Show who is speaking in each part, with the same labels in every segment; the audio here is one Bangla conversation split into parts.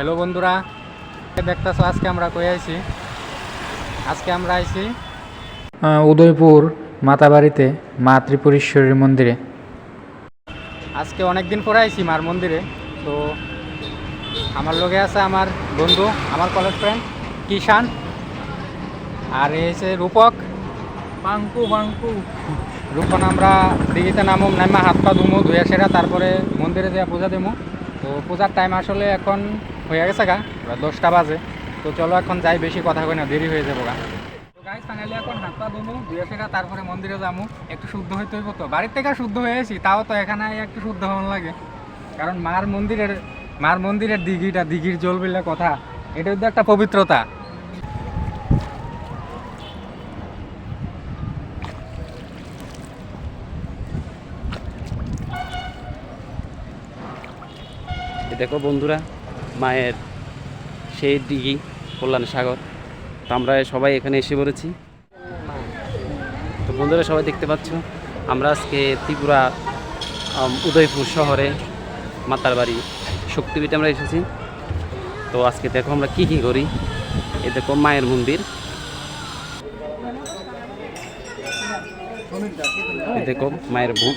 Speaker 1: হ্যালো বন্ধুরা দেখতেছো আজকে আমরা কই আইছি? আজকে আমরা আইছি উদয়পুর মাতাবাড়িতে মা ত্রিপুরেশ্বরীর মন্দিরে। আজকে অনেক দিন পরে আইছি মার মন্দিরে তো আমার লগে আছে আমার বন্ধু আমার কলেজ ফ্রেন্ড কিষান আর এই হচ্ছে রূপক।
Speaker 2: বাঙ্কু বাঙ্কু
Speaker 1: রূপন আমরা দিঘিতে নামুম নামা হাত পা ধুমু ধুয়ে সেরা তারপরে মন্দিরে যা পূজা দেবো তো পূজার টাইম আসলে এখন হয়ে গেছে গা, এবার দশটা বাজে। তো চলো এখন যাই, বেশি কথা কই না, দেরি হয়ে যাব গা। তো এখন হাত পা ধুমু, ধুয়ে তারপরে মন্দিরে যাব একটু শুদ্ধ হইতে হইব তো। বাড়ির থেকে শুদ্ধ হয়েছি তাও তো এখানে একটু শুদ্ধ হওয়ার লাগে। কারণ মার মন্দিরের মার মন্দিরের দিঘিটা, দিঘির জল বিলে কথা, এটা হচ্ছে একটা পবিত্রতা।
Speaker 3: দেখো বন্ধুরা মায়ের সেই দিঘি, কল্যাণ সাগর। তো আমরা সবাই এখানে এসে পড়েছি। তো বন্ধুরা সবাই দেখতে পাচ্ছ, আমরা আজকে ত্রিপুরা উদয়পুর শহরে মাতার বাড়ি শক্তিপীঠে আমরা এসেছি। তো আজকে দেখো আমরা কি কি করি। এ দেখো মায়ের মন্দির। দেখো মায়ের বুক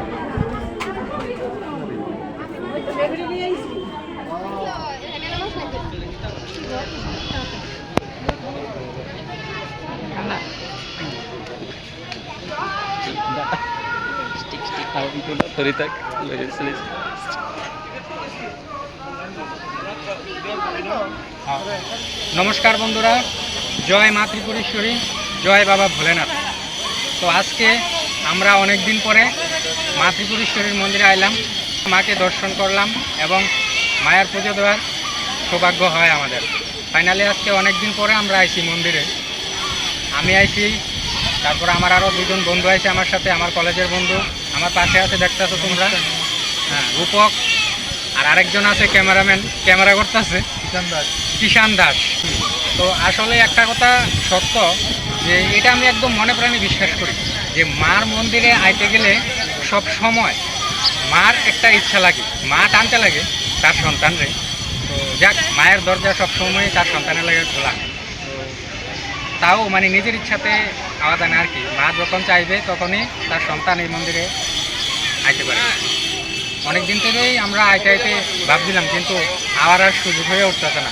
Speaker 1: নমস্কার বন্ধুরা জয় মা ত্রিপুরেশ্বরী জয় বাবা ভোলেনাথ। তো আজকে আমরা অনেক দিন পরে মা ত্রিপুরেশ্বরীর মন্দিরে আইলাম। মাকে দর্শন করলাম এবং মায়ের পুজো দেওয়ার সৌভাগ্য হয় আমাদের। ফাইনালি আজকে অনেক দিন পরে আমরা আইছি মন্দিরে। আমি আইছি তারপর আমার আরও দুজন বন্ধু আইছে আমার সাথে আমার কলেজের বন্ধু। আমার পাশে আছে দেখতেছো তোমরা। হ্যাঁ রূপক। আর আরেকজন আছে ক্যামেরাম্যান। ক্যামেরা করতেছে।
Speaker 2: কিষান দাস।
Speaker 1: কিষান দাস। তো আসলে একটা কথা সত্য যে এটা আমি একদম মনে প্রাণে বিশ্বাস করি, যে মার মন্দিরে আইতে গেলে সব সময় মার একটা ইচ্ছা লাগে, মা টানতে লাগে তার সন্তানরে। তো যাক, মায়ের দরজা সব সময় তার সন্তানের লাগে খোলা। তাও মানে নিজের ইচ্ছাতে আলাদা না আর কি। মা যখন চাইবে তখনই তার সন্তান এই মন্দিরে আইতে পারে। অনেক দিন থেকেই আমরা আইতে আইতে ভাবছিলাম, কিন্তু আবার আর সুযোগ হয়ে উঠতেছে না।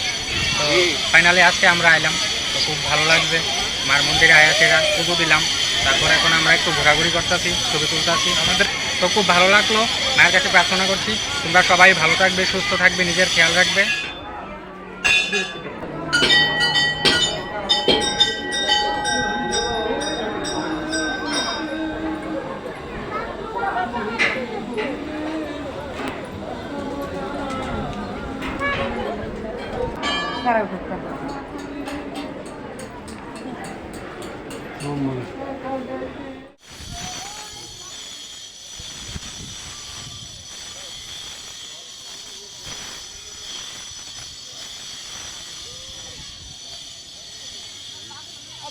Speaker 1: তো ফাইনালি আজকে আমরা আইলাম। তো খুব ভালো লাগছে। মার মন্দিরে আয়া সেরা পুজো দিলাম। তারপর এখন আমরা একটু ঘোরাঘুরি করতেছি, ছবি তুলতেছি। আমাদের তো খুব ভালো লাগল। মায়ের কাছে প্রার্থনা করছি, তোমরা সবাই ভালো থাকবে, সুস্থ থাকবে, নিজের খেয়াল রাখবে।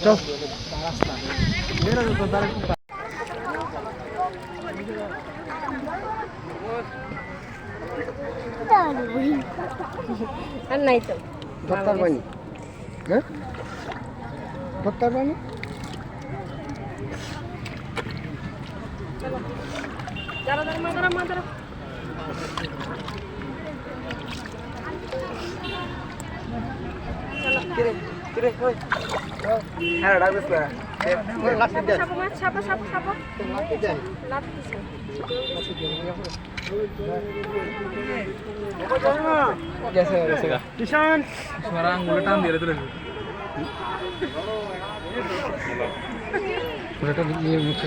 Speaker 1: Chau.
Speaker 4: আর নাই তো
Speaker 2: ভত্তার পানি হ্যাঁ ভত্তার পানি
Speaker 4: যারা যারা মাদারা মাদারা চলো
Speaker 2: হ্যাঁ ডাকবে
Speaker 1: মুখে